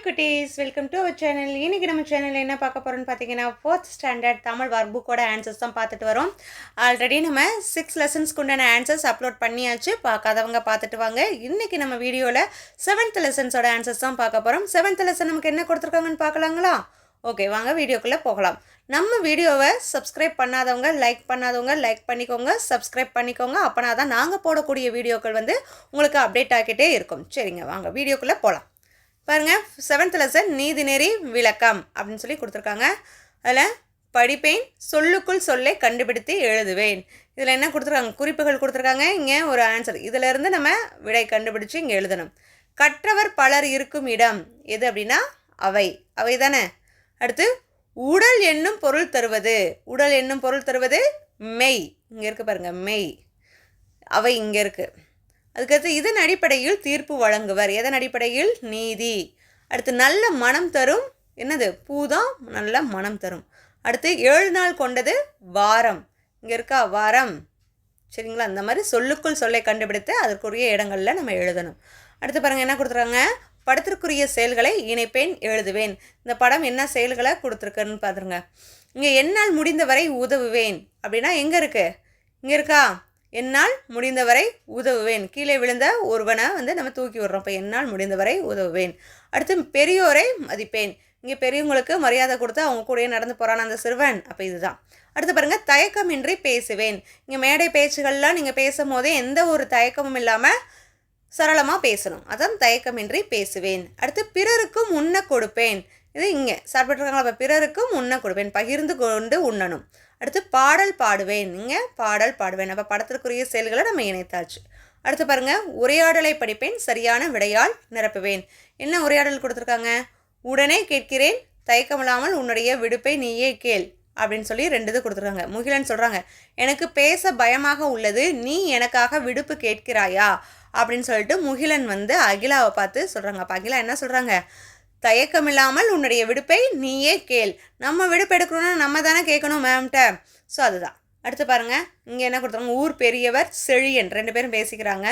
Hi குட்டீஸ் welcome to our channel இன்னைக்கு நம்ம சேனலில் என்ன பார்க்க போகிறோம்னு பார்த்தீங்கன்னா ஃபோர்த் ஸ்டாண்டர்ட் தமிழ் ஒர்க் புக்கோட ஆன்சர்ஸ் தான் பார்த்துட்டு வரோம். ஆல்ரெடி நம்ம சிக்ஸ் லெசன்ஸ்க்கு உண்டான ஆன்சர்ஸ் அப்லோட் பண்ணியாச்சு. பார்க்காதவங்க பார்த்துட்டு வாங்க. இன்றைக்கி நம்ம வீடியோவில் செவன்த் லெசன்ஸோட ஆன்சர்ஸ் தான் பார்க்க போகிறோம் செவன்த் லெசன் நமக்கு என்ன கொடுத்துருக்காங்கன்னு பார்க்கலாங்களா? ஓகே வாங்க வீடியோக்குள்ளே போகலாம். நம்ம வீடியோவை சப்ஸ்கிரைப் பண்ணாதவங்க லைக் பண்ணாதவங்க லைக் பண்ணிக்கோங்க. சப்ஸ்கிரைப் பண்ணிக்கோங்க. அப்போனா தான் நாங்கள் போடக்கூடிய வீடியோக்கள் வந்து உங்களுக்கு அப்டேட் ஆகிட்டே இருக்கும். சரிங்க வாங்க வீடியோக்குள்ளே போகலாம் பாருங்கள் செவன்த் லெசன் நீதிநெறி விளக்கம் அப்படின்னு சொல்லி கொடுத்துருக்காங்க. அதில் படிப்பேன் சொல்லுக்குள் சொல்லை கண்டுபிடித்து எழுதுவேன். இதில் என்ன கொடுத்துருக்காங்க? குறிப்புகள் கொடுத்துருக்காங்க. இங்கே ஒரு ஆன்சர் இதிலிருந்து நம்ம விடை கண்டுபிடிச்சு இங்கே எழுதணும். கற்றவர் பலர் இருக்கும் இடம் எது அப்படின்னா அவை. அவை தானே? அடுத்து உடல் என்னும் பொருள் தருவது. உடல் என்னும் பொருள் தருவது மெய். இங்கே இருக்கு பாருங்கள் மெய். அவை இங்கே இருக்குது அதுக்கடுத்து இதன் அடிப்படையில் தீர்ப்பு வழங்குவர். எதன் அடிப்படையில்? நீதி. அடுத்து நல்ல மனம் தரும். என்னது? பூதான் நல்ல மனம் தரும். அடுத்து ஏழு நாள் கொண்டது வாரம். இங்கே இருக்கா? வாரம். சரிங்களா? அந்த மாதிரி சொல்லுக்குள் சொல்லை கண்டுபிடித்து அதற்குரிய இடங்களில் நம்ம எழுதணும். அடுத்து பாருங்கள் என்ன கொடுத்துருக்காங்க? படத்திற்குரிய செயல்களை இணைப்பேன் எழுதுவேன். இந்த படம் என்ன செயல்களை கொடுத்துருக்குன்னு பார்த்துருங்க இங்கே என்னால் முடிந்தவரை உதவுவேன். அப்படின்னா எங்கே இருக்குது இங்கே இருக்கா? என்னால் முடிந்தவரை உதவுவேன். கீழே விழுந்த ஒருவனை வந்து நம்ம தூக்கி விடுறோம். இப்போ என்னால் முடிந்தவரை உதவுவேன். அடுத்து பெரியோரை மதிப்பேன். இங்கே பெரியவங்களுக்கு மரியாதை கொடுத்து அவங்க கூடயே நடந்து போகிறான் அந்த சிறுவன். அப்போ இதுதான். அடுத்து பாருங்கள் தயக்கமின்றி பேசுவேன். இங்கே மேடை பேச்சுகள்லாம் நீங்கள் பேசும் போதே எந்த ஒரு தயக்கமும் இல்லாமல் சரளமாக பேசணும். அதான் தயக்கமின்றி பேசுவேன். அடுத்து பிறருக்கும் உண்ண கொடுப்பேன். இது இங்கே சாப்பிட்ருக்காங்களா அப்போ பிறருக்கும் உண்ண கொடுப்பேன். பகிர்ந்து கொண்டு உண்ணணும். அடுத்து பாடல் பாடுவேன். நீங்கள் பாடல் பாடுவேன். அப்போ படத்திற்குரிய செயல்களை நம்ம இணைத்தாச்சு. அடுத்து பாருங்கள் உரையாடலை படிப்பேன். சரியான விடையால் நிரப்புவேன். என்ன உரையாடல் கொடுத்துருக்காங்க? உடனே கேட்கிறேன் தயக்கமில்லாமல் உன்னுடைய விடுப்பை நீயே கேள் அப்படின்னு சொல்லி ரெண்டு இது கொடுத்துருக்காங்க. முகிலன் சொல்கிறாங்க எனக்கு பேச பயமாக உள்ளது. நீ எனக்காக விடுப்பு கேட்கிறாயா? அப்படின்னு சொல்லிட்டு முகிலன் வந்து அகிலாவை பார்த்து சொல்கிறாங்க அப்போ அகிலா என்ன சொல்கிறாங்க தயக்கமில்லாமல் உன்னுடைய விடுப்பை நீயே கேள். நம்ம விடுப்பு எடுக்கணும்னா நம்ம தானே கேட்கணும் மேம்கிட்ட ஸோ அதுதான். அடுத்து பாருங்க. இங்கே என்ன கொடுத்தாங்க ஊர் பெரியவர் செழியன். ரெண்டு பேரும் பேசிக்கிறாங்க.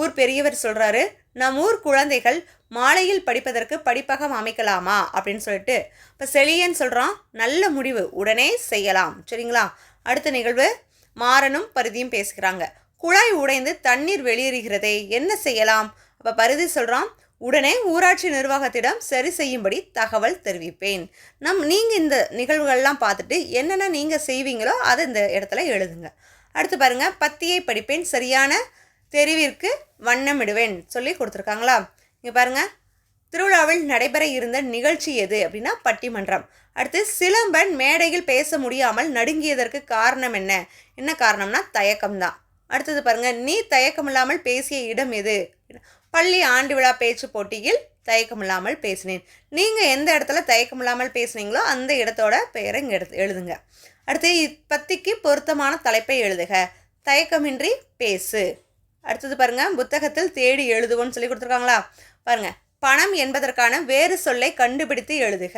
ஊர் பெரியவர் சொல்கிறாரு நம் ஊர் குழந்தைகள் மாலையில் படிப்பதற்கு படிப்பகம் அமைக்கலாமா? அப்படின்னு சொல்லிட்டு. இப்போ செழியன் சொல்கிறான் நல்ல முடிவு. உடனே செய்யலாம். சரிங்களா? அடுத்த நிகழ்வு மாறனும் பருதியும் பேசுகிறாங்க குழாய் உடைந்து தண்ணீர் வெளியேறுகிறதே. என்ன செய்யலாம்? அப்போ பருதி சொல்கிறான் உடனே ஊராட்சி நிர்வாகத்திடம் சரி செய்யும்படி தகவல் தெரிவிப்பேன். நம் நீங்கள் இந்த நிகழ்வுகள்லாம் பார்த்துட்டு என்னென்ன நீங்கள் செய்வீங்களோ அதை இந்த இடத்துல எழுதுங்க. அடுத்து பாருங்கள் பத்தியை படிப்பேன் சரியான தெரிவிற்கு வண்ணமிடுவேன் சொல்லி கொடுத்துருக்காங்களா? இங்கே பாருங்கள் திருவிழாவில் நடைபெற இருந்த நிகழ்ச்சி எது அப்படின்னா பட்டிமன்றம். அடுத்து சிலம்பன் மேடையில் பேச முடியாமல் நடுங்கியதற்கு காரணம் என்ன? என்ன காரணம்னா தயக்கம்தான். அடுத்தது பாருங்கள் நீ தயக்கமில்லாமல் பேசிய இடம் எது? பள்ளி ஆண்டு விழா பேச்சு போட்டியில் தயக்கமில்லாமல் பேசினேன். நீங்கள் எந்த இடத்துல தயக்கமில்லாமல் பேசுனீங்களோ அந்த இடத்தோட பெயரை இங்கே எடுத்து எழுதுங்க. அடுத்து இப்பத்திக்கு பொருத்தமான தலைப்பை எழுதுக. தயக்கமின்றி பேசு. அடுத்தது பாருங்கள் புத்தகத்தில் தேடி எழுதுவோன்னு சொல்லி கொடுத்துருக்காங்களா? பாருங்க பணம் என்பதற்கான வேறு சொல்லை கண்டுபிடித்து எழுதுக.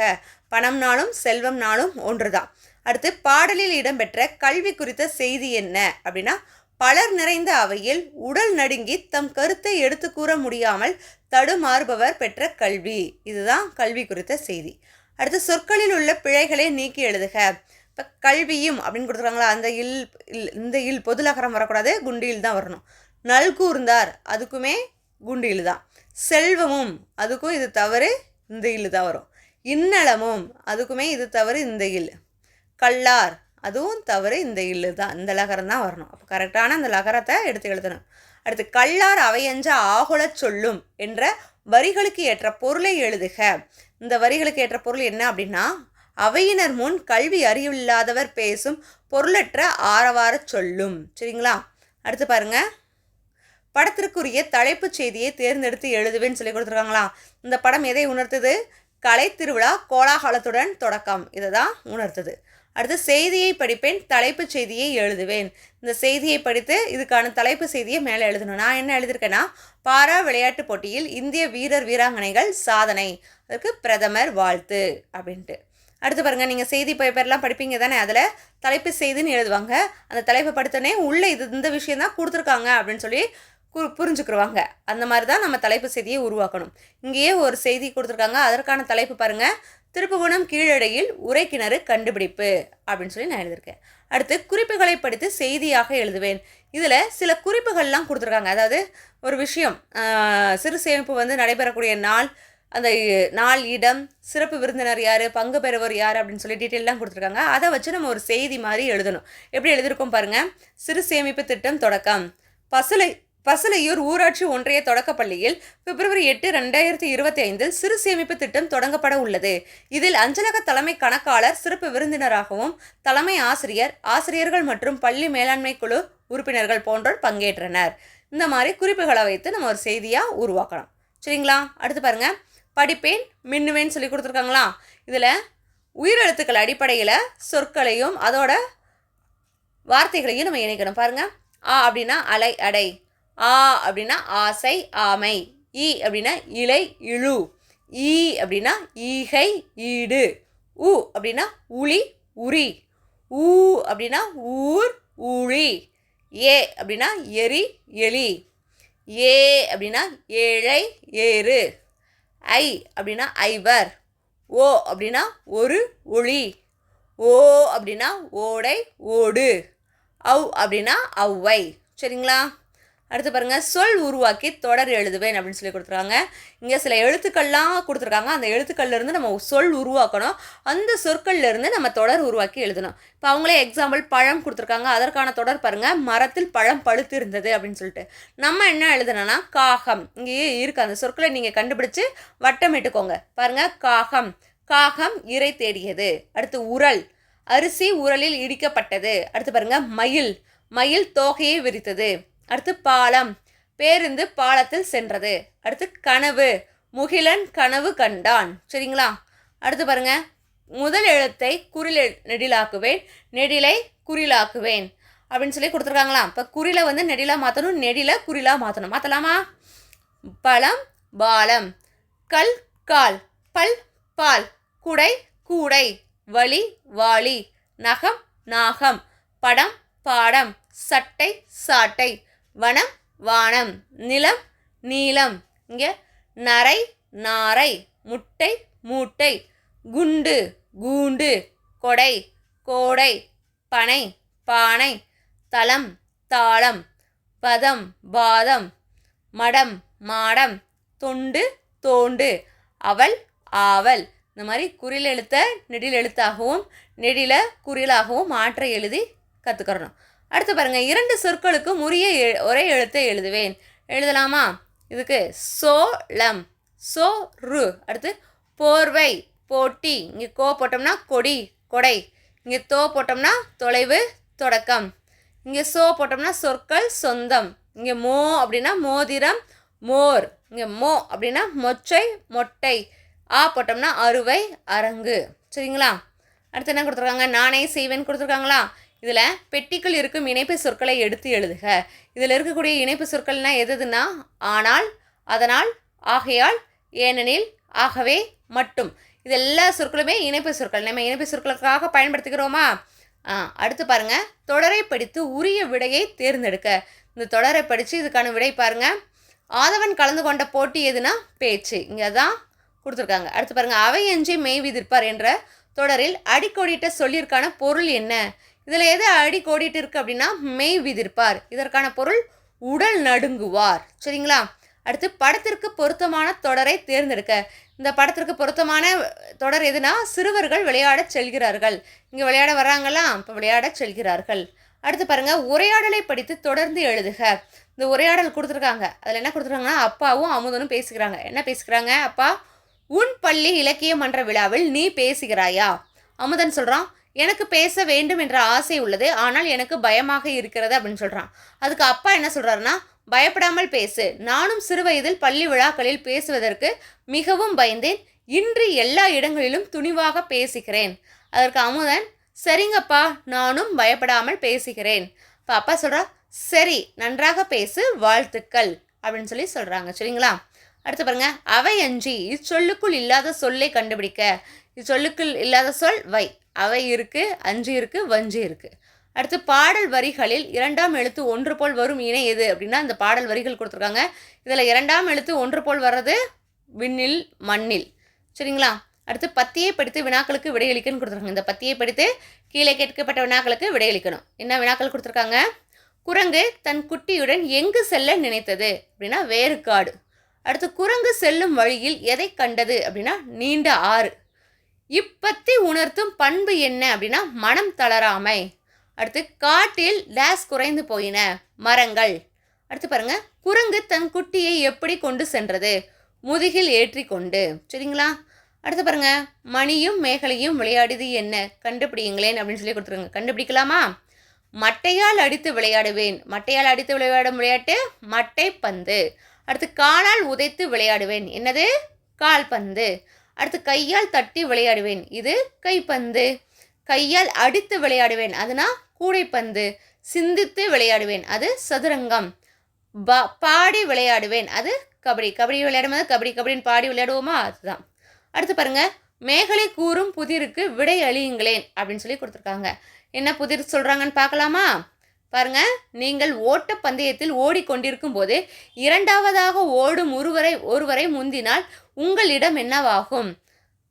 பணம்னாலும் செல்வம்னாலும் ஒன்றுதான். அடுத்து பாடலில் இடம்பெற்ற கல்வி குறித்த செய்தி என்ன? அப்படின்னா பலர் நிறைந்த அவையில் உடல் நடுங்கி தம் கருத்தை எடுத்து கூற முடியாமல் தடுமாறுபவர் பெற்ற கல்வி. இதுதான் கல்வி குறித்த செய்தி. அடுத்து சொற்களில் உள்ள பிழைகளை நீக்கி எழுதுக. இப்போ கல்வியும் அப்படின்னு கொடுத்துருக்காங்களா? அந்த இல் இல் இந்த இல் பொதுலகரம் வரக்கூடாது குண்டியில் தான் வரணும். நல்கூர்ந்தார் அதுக்குமே குண்டியில் தான். செல்வமும் அதுக்கும் இது தவறு இந்த இல் தான் வரும். இன்னலமும் அதுக்குமே இது தவறு இந்த இல். கல்லார் அதுவும் தவறு இந்த இல்லு தான். இந்த லகரம் தான் வரணும். அப்போ கரெக்டான அந்த லகரத்தை எடுத்து எழுதணும். அடுத்து கல்லார் அவையஞ்ச ஆகுலச் சொல்லும் என்ற வரிகளுக்கு ஏற்ற பொருளை எழுதுக. இந்த வரிகளுக்கு ஏற்ற பொருள் என்ன அப்படின்னா அவையினர் முன் கல்வி அறிவில்லாதவர் பேசும் பொருளற்ற ஆரவார சொல்லும். சரிங்களா? அடுத்து பாருங்க. படத்திற்குரிய தலைப்புச் செய்தியை தேர்ந்தெடுத்து எழுதுவேன்னு சொல்லி கொடுத்துருக்காங்களா? இந்த படம் எதை உணர்த்துது? கலை திருவிழா கோலாகலத்துடன் தொடக்கம். இதை தான் உணர்த்துது. அடுத்து செய்தியை படிப்பேன் தலைப்புச் செய்தியை எழுதுவேன். இந்த செய்தியை படித்து இதுக்கான தலைப்பு செய்தியை மேலே எழுதணும். நான் என்ன எழுதியிருக்கேன்னா பாரா விளையாட்டுப் போட்டியில் இந்திய வீரர் வீராங்கனைகள் சாதனை. அதற்கு பிரதமர் வாழ்த்து அப்படின்ட்டு. அடுத்து பாருங்கள் நீங்கள் செய்தி பேப்பர்லாம் படிப்பீங்க தானே அதில் தலைப்பு செய்தின்னு எழுதுவாங்க. அந்த தலைப்பை படித்தோடனே உள்ளே இது இந்த விஷயம் தான் கொடுத்துருக்காங்க அப்படின்னு சொல்லி கு புரிஞ்சுக்கிருவாங்க. அந்த மாதிரி தான் நம்ம தலைப்பு செய்தியை உருவாக்கணும். இங்கேயே ஒரு செய்தி கொடுத்துருக்காங்க அதற்கான தலைப்பு பாருங்கள் திருப்புவனம் கீழடையில் உரைக்கிணறு கண்டுபிடிப்பு அப்படின்னு சொல்லி நான் எழுதியிருக்கேன். அடுத்து குறிப்புகளை படித்து செய்தியாக எழுதுவேன். இதில் சில குறிப்புகள்லாம் கொடுத்துருக்காங்க. அதாவது ஒரு விஷயம் சிறு சேமிப்பு வந்து நடைபெறக்கூடிய நாள் அந்த நாள் இடம் சிறப்பு விருந்தினர் யார் பங்கு பெறுவர் யார் அப்படின்னு சொல்லி டீட்டெயிலாம் கொடுத்துருக்காங்க. அதை வச்சு நம்ம ஒரு செய்தி மாதிரி எழுதணும். எப்படி எழுதியிருக்கோம் பாருங்கள் சிறு சேமிப்பு திட்டம் தொடக்கம். பசுலை பசலையூர் ஊராட்சி ஒன்றிய தொடக்கப்பள்ளியில் பிப்ரவரி எட்டு ரெண்டாயிரத்தி இருபத்தி ஐந்தில் சிறு சேமிப்பு திட்டம் தொடங்கப்பட உள்ளது. இதில் அஞ்சலக தலைமை கணக்காளர் சிறப்பு விருந்தினராகவும் தலைமை ஆசிரியர் ஆசிரியர்கள் மற்றும் பள்ளி மேலாண்மை குழு உறுப்பினர்கள் போன்றோர் பங்கேற்றனர். இந்த மாதிரி குறிப்புகளை வைத்து நம்ம ஒரு செய்தியாக உருவாக்கலாம். சரிங்களா? அடுத்து பாருங்க. படிப்பேன் மின்னுவேன்னு சொல்லி கொடுத்துருக்காங்களா? இதில் உயிரெழுத்துக்கள் அடிப்படையில் சொற்களையும் அதோட வார்த்தைகளையும் நம்ம இணைக்கணும். பாருங்க. ஆ அப்படின்னா அலை அடை. ஆ அப்படின்னா ஆசை ஆமை. ஈ அப்படின்னா இலை இழு. ஈ அப்படின்னா ஈகை ஈடு. உ அப்படின்னா உளி உரி. ஊ அப்படின்னா ஊர் ஊழி. ஏ அப்படின்னா எரி எலி. ஏ அப்படின்னா ஏழை ஏறு. ஐ அப்படின்னா ஐவர். ஓ அப்படின்னா ஒரு ஒளி. ஓ அப்படின்னா ஓடை ஓடு. அவ் அப்படின்னா ஔவை. சரிங்களா? அடுத்து பாருங்கள் சொல் உருவாக்கி தொடர் எழுதுவேன் அப்படின்னு சொல்லி கொடுத்துருக்காங்க. இங்கே சில எழுத்துக்கள்லாம் கொடுத்துருக்காங்க. அந்த எழுத்துக்கள்லேருந்து நம்ம சொல் உருவாக்கணும். அந்த சொற்கள்லேருந்து நம்ம தொடர் உருவாக்கி எழுதணும். இப்போ அவங்களே எக்ஸாம்பிள் பழம் கொடுத்துருக்காங்க. அதற்கான தொடர் பாருங்கள் மரத்தில் பழம் பழுத்து இருந்தது அப்படின்னு சொல்லிட்டு. நம்ம என்ன எழுதணும்னா காகம். இங்கேயே இருக்குது அந்த சொற்களை நீங்கள் கண்டுபிடிச்சு வட்டமிட்டுக்கோங்க. பாருங்க காகம். காகம் இறை தேடியது. அடுத்து உரல். அரிசி உரலில் இடிக்கப்பட்டது. அடுத்து பாருங்கள் மயில். மயில் தோகையை விரித்தது. அடுத்து பாலம். பேருந்து பாலத்தில் சென்றது. அடுத்து கனவு. முகிலன் கனவு கண்டான். சரிங்களா? அடுத்து பாருங்க. முதல் எழுத்தை குறில் நெடிலாக்குவேன். நெடிலை குறிலாக்குவேன். அப்படின்னு சொல்லி கொடுத்துருக்காங்களா? இப்போ குறில வந்து நெடிலாக மாற்றணும் நெடில குறிலாக மாற்றணும் மாற்றலாமா பழம் பாலம். கல் கால். பல் பால். குடை கூடை. வலி வாளி. நகம் நாகம். படம் பாடம். சட்டை சாட்டை. வனம் வானம் நிலம் நீலம் இங்கே நரை நாரை முட்டை மூட்டை குண்டு கூண்டு கொடை கோடை பனை பானை தளம் தாளம் பதம் பாதம் மடம் மாடம் தொண்டு தோண்டு அவள் ஆவல். இந்த மாதிரி குறில் எழுத்த நெடில் எழுத்தாகவும் நெடில குறிலாகவும் மாற்ற எழுதி கற்றுக்கிறணும் அடுத்து பாருங்க இரண்டு சொற்களுக்கும் உரிய எ- ஒரே எழுத்தை எழுதுவேன். எழுதலாமா? இதுக்கு சோளம் சோ ரு அடுத்து போர்வை போட்டி. இங்கே கோ போட்டோம்னா கொடி கொடை. இங்கே தோ போட்டோம்னா தொலைவு தொடக்கம். இங்கே சோ போட்டோம்னா சொற்கள் சொந்தம். இங்கே மோ அப்படின்னா மோதிரம் மோர். இங்கே மோ அப்படின்னா மொச்சை மொட்டை. ஆ போட்டோம்னா அறுவை அரங்கு. சரிங்களா? அடுத்து என்ன கொடுத்துருக்காங்க? நானே செய்வேன் கொடுத்துருக்காங்களா? இதில் பெட்டிக்குள் இருக்கும் இணைப்பு சொற்களை எடுத்து எழுதுக. இதில் இருக்கக்கூடிய இணைப்பு சொற்கள்னால் எதுனா ஆனால் அதனால் ஆகையால் ஏனெனில் ஆகவே மட்டும் இது எல்லா சொற்களுமே இணைப்பு சொற்கள். நம்ம இணைப்பு சொற்களுக்காக பயன்படுத்திக்கிறோமா? ஆ அடுத்து பாருங்கள் தொடரை படித்து உரிய விடையை தேர்ந்தெடுக்க. இந்த தொடரை படித்து இதுக்கான விடை பாருங்க. ஆதவன் கலந்து கொண்ட போட்டி எதுனா பேச்சு. இங்கே தான் கொடுத்துருக்காங்க. அடுத்து பாருங்கள் அவை எஞ்சி மெய் விதிர்ப்பார் என்ற தொடரில் அடிக்கோடிட்ட சொல்லியிருக்கான பொருள் என்ன? இதில் எது அடி கோடிட்டு இருக்கு அப்படின்னா மெய் விதிர்ப்பார். இதற்கான பொருள் உடல் நடுங்குவார். சரிங்களா? அடுத்து படத்திற்கு பொருத்தமான தொடரை தேர்ந்தெடுக்க. இந்த படத்திற்கு பொருத்தமான தொடர் எதுனா சிறுவர்கள் விளையாடச் செல்கிறார்கள். இங்கே விளையாட வர்றாங்களா? இப்போ விளையாடச் செல்கிறார்கள். அடுத்து பாருங்கள் உரையாடலை படித்து தொடர்ந்து எழுதுக. இந்த உரையாடல் கொடுத்துருக்காங்க. அதில் என்ன கொடுத்துருக்காங்கன்னா அப்பாவும் அமுதனும் பேசுகிறாங்க. என்ன பேசுகிறாங்க? அப்பா உன் பள்ளி இலக்கிய மன்ற விழாவில் நீ பேசுகிறாயா? அமுதன் சொல்கிறான் எனக்கு பேச வேண்டும் என்ற ஆசை உள்ளது ஆனால் எனக்கு பயமாக இருக்கிறது அப்படின்னு சொல்கிறான் அதுக்கு அப்பா என்ன சொல்கிறாருன்னா பயப்படாமல் பேசு. நானும் சிறுவயதில் பள்ளி விழாக்களில் பேசுவதற்கு மிகவும் பயந்தேன். இன்று எல்லா இடங்களிலும் துணிவாக பேசுகிறேன். அதற்கு அமுதன் சரிங்கப்பா நானும் பயப்படாமல் பேசுகிறேன். இப்போ அப்பா சொல்கிறா சரி நன்றாக பேசு வாழ்த்துக்கள் அப்படின்னு சொல்லி சொல்கிறாங்க சரிங்களா? அடுத்து பாருங்க அவை அஞ்சி இச்சொல்லுக்குள் இல்லாத சொல்லை கண்டுபிடிக்க. இச்சொல்லுக்குள் இல்லாத சொல் வை. அவை இருக்கு அஞ்சு இருக்கு வஞ்சு இருக்கு. அடுத்து பாடல் வரிகளில் இரண்டாம் எழுத்து ஒன்று போல் வரும் இணை எது அப்படின்னா இந்த பாடல் வரிகள் கொடுத்துருக்காங்க. இதில் இரண்டாம் எழுத்து ஒன்று போல் வர்றது விண்ணில் மண்ணில். சரிங்களா? அடுத்து பத்தியை படித்து வினாக்களுக்கு விடையளிக்கணும்னு கொடுத்துருக்காங்க. இந்த பத்தியை படித்து கீழே கேட்கப்பட்ட வினாக்களுக்கு விடையளிக்கணும். என்ன வினாக்கள் கொடுத்துருக்காங்க? குரங்கு தன் குட்டியுடன் எங்கு செல்ல நினைத்தது அப்படின்னா வேறு காடு. அடுத்து குரங்கு செல்லும் வழியில் எதை கண்டது அப்படின்னா நீண்ட ஆறு. இப்பத்தி உணர்த்தும் பண்பு என்ன அப்படின்னா மனம் தளராமை. அடுத்து காட்டில் டேஸ் குறைந்து போயின மரங்கள். அடுத்து பாருங்க குரங்கு தன் குட்டியை எப்படி கொண்டு சென்றது? முதுகில் ஏற்றி கொண்டு. சரிங்களா? அடுத்து பாருங்க மணியும் மேகலையும் விளையாடியது என்ன? கண்டுபிடிங்களேன் அப்படின்னு சொல்லி கொடுத்துருங்க. கண்டுபிடிக்கலாமா? மட்டையால் அடித்து விளையாடுவேன். மட்டையால் அடித்து விளையாடும் விளையாட்டு மட்டை பந்து அடுத்து காலால் உதைத்து விளையாடுவேன். என்னது? கால்பந்து. அடுத்து கையால் தட்டி விளையாடுவேன். இது கைப்பந்து. கையால் அடித்து விளையாடுவேன். அதுனா கூடைப்பந்து. சிந்தித்து விளையாடுவேன். அது சதுரங்கம். பா பாடி விளையாடுவேன். அது கபடி. கபடி விளையாடும் போது கபடி கபடின்னு பாடி விளையாடுவோமா? அதுதான். அடுத்து பாருங்க. மேகலை கூறும் புதிருக்கு விடை அழியுங்களேன் அப்படின்னு சொல்லி கொடுத்துருக்காங்க. என்ன புதிர் சொல்கிறாங்கன்னு பார்க்கலாமா? பாருங்க. நீங்கள் ஓட்ட பந்தயத்தில் ஓடிக்கொண்டிருக்கும் போது இரண்டாவதாக ஓடும் ஒருவரை ஒருவரை முந்தினால் உங்களிடம் என்னவாகும்?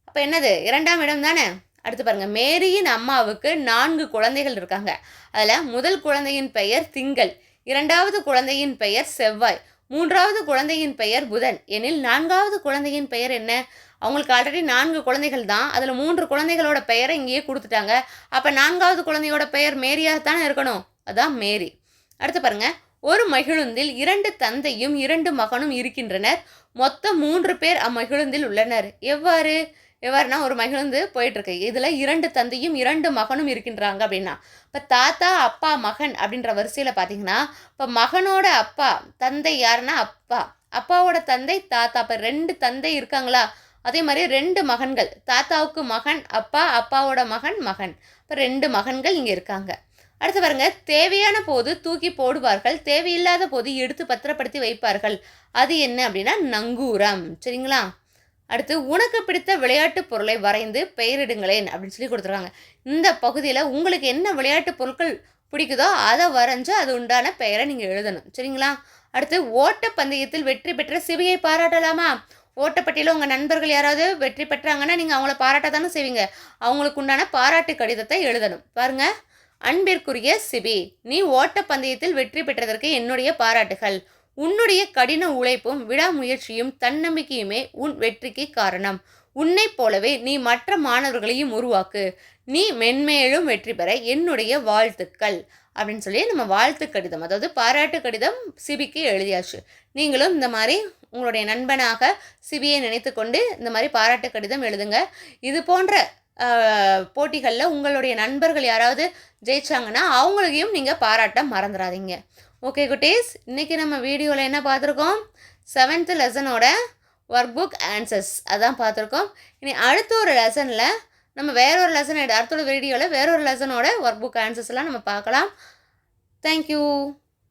அப்போ என்னது? இரண்டாம் இடம் தானே? அடுத்து பாருங்கள் மேரியின் அம்மாவுக்கு நான்கு குழந்தைகள் இருக்காங்க. அதில் முதல் குழந்தையின் பெயர் திங்கள். இரண்டாவது குழந்தையின் பெயர் செவ்வாய். மூன்றாவது குழந்தையின் பெயர் புதன். எனில் நான்காவது குழந்தையின் பெயர் என்ன? அவங்களுக்கு ஆல்ரெடி நான்கு குழந்தைகள் தான். அதில் மூன்று குழந்தைகளோட பெயரை இங்கேயே கொடுத்துட்டாங்க. அப்போ நான்காவது குழந்தையோட பெயர் மேரியாக தானே இருக்கணும்? அதான் மேரி. அடுத்து பாருங்கள் ஒரு மகிழுந்தில் இரண்டு தந்தையும் இரண்டு மகனும் இருக்கின்றனர். மொத்தம் மூன்று பேர் அம்மகிழுந்தில் உள்ளனர். எவ்வாறு? எவ்வாறுனா ஒரு மகிழ்ந்து போயிட்டுருக்கு. இதில் இரண்டு தந்தையும் இரண்டு மகனும் இருக்கின்றாங்க அப்படின்னா இப்போ தாத்தா அப்பா மகன் அப்படின்ற வரிசையில் பார்த்தீங்கன்னா இப்போ மகனோட அப்பா தந்தை யாருன்னா அப்பா. அப்பாவோட தந்தை தாத்தா. இப்போ ரெண்டு தந்தை இருக்காங்களா? அதே மாதிரி ரெண்டு மகன்கள். தாத்தாவுக்கு மகன் அப்பா அப்பாவோட மகன் மகன். இப்போ ரெண்டு மகன்கள் இங்கே இருக்காங்க. அடுத்து பாருங்க தேவையான போது தூக்கி போடுவார்கள் தேவையில்லாத போது எடுத்து பத்திரப்படுத்தி வைப்பார்கள். அது என்ன அப்படின்னா நங்கூரம். சரிங்களா? அடுத்து உனக்கு பிடித்த விளையாட்டு பொருளை வரைந்து பெயரிடுங்களேன் அப்படின்னு சொல்லி கொடுத்துருக்காங்க. இந்த பகுதியில் உங்களுக்கு என்ன விளையாட்டு பொருட்கள் பிடிக்குதோ அதை வரைஞ்சு அது உண்டான பெயரை நீங்கள் எழுதணும். சரிங்களா? அடுத்து ஓட்டப்பந்தயத்தில் வெற்றி பெற்ற சிவியை பாராட்டலாமா? ஓட்டப்பட்டியில் உங்கள் நண்பர்கள் யாராவது வெற்றி பெற்றாங்கன்னா நீங்கள் அவங்கள பாராட்ட தானே செய்வீங்க. அவங்களுக்கு உண்டான பாராட்டு கடிதத்தை எழுதணும். பாருங்கள் அன்பிற்குரிய சிபி நீ ஓட்டப்பந்தயத்தில் வெற்றி பெற்றதற்கு என்னுடைய பாராட்டுகள். உன்னுடைய கடின உழைப்பும் விடாமுயற்சியும் தன்னம்பிக்கையுமே உன் வெற்றிக்கு காரணம். உன்னைப் போலவே நீ மற்ற மாணவர்களையும் உருவாக்கு. நீ மென்மேலும் வெற்றி பெற என்னுடைய வாழ்த்துக்கள். அப்படின்னு சொல்லி நம்ம வாழ்த்து கடிதம் அதாவது பாராட்டு கடிதம் சிபிக்கு எழுதியாச்சு. நீங்களும் இந்த மாதிரி உங்களுடைய நண்பனாக சிபியை நினைத்து கொண்டு இந்த மாதிரி பாராட்டு கடிதம் எழுதுங்க. இது போன்ற போட்டிகளில் உங்களுடைய நண்பர்கள் யாராவது ஜெயிச்சாங்கன்னா அவங்களையும் நீங்கள் பாராட்ட மறந்துடாதீங்க ஓகே குட்டீஸ். இன்றைக்கி நம்ம வீடியோவில் என்ன பார்த்துருக்கோம்? செவன்த்து லெசனோட ஒர்க் புக் ஆன்சர்ஸ் அதான் பார்த்துருக்கோம். இனி அடுத்த ஒரு லெசனில் நம்ம வேற ஒரு லெசன் அடுத்த ஒரு வீடியோவில் வேற ஒரு லெசனோட ஒர்க் புக் ஆன்சர்ஸ்லாம் நம்ம பார்க்கலாம். தேங்க்யூ